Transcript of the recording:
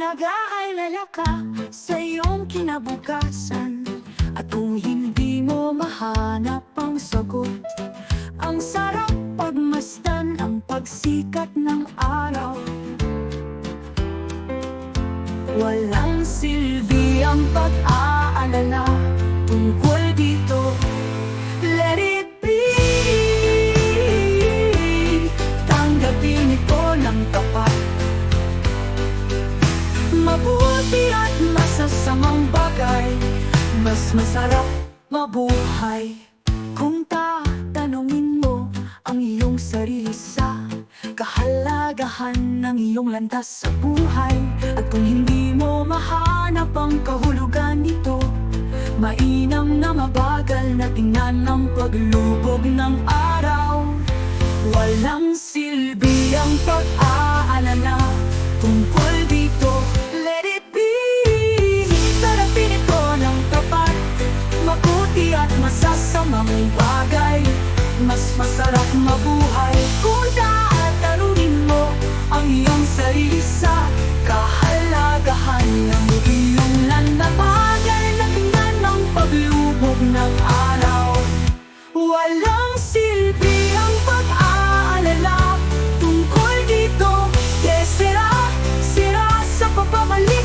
Nag-aalala ka sa iyong kinabukasan. At kung hindi mo mahanap ang sagot Ang sarap pagmasdan ang pagsikat ng araw. Walang silbi ang pag-aalala Tungkol Mabuti at masasamang bagay. Mas masarap mabuhay. Kung tatanungin mo ang iyong sarili sa Kahalagahan ng iyong landas sa buhay At kung hindi mo mahanap ang kahulugan nito Mainam na mabagal na tingnan ang paglubog ng araw. Walang silbi ang pag-aalala Tungkol tamang bagay. Mas masarap mabuhay. Kung taatarunin mo ang iyong sarili sa kahalagahan ng iyong lang na bagay na tingnan ng paglubog ng araw. Walang silbi ang pag-aalala Tungkol dito, de sira, sira sa papamali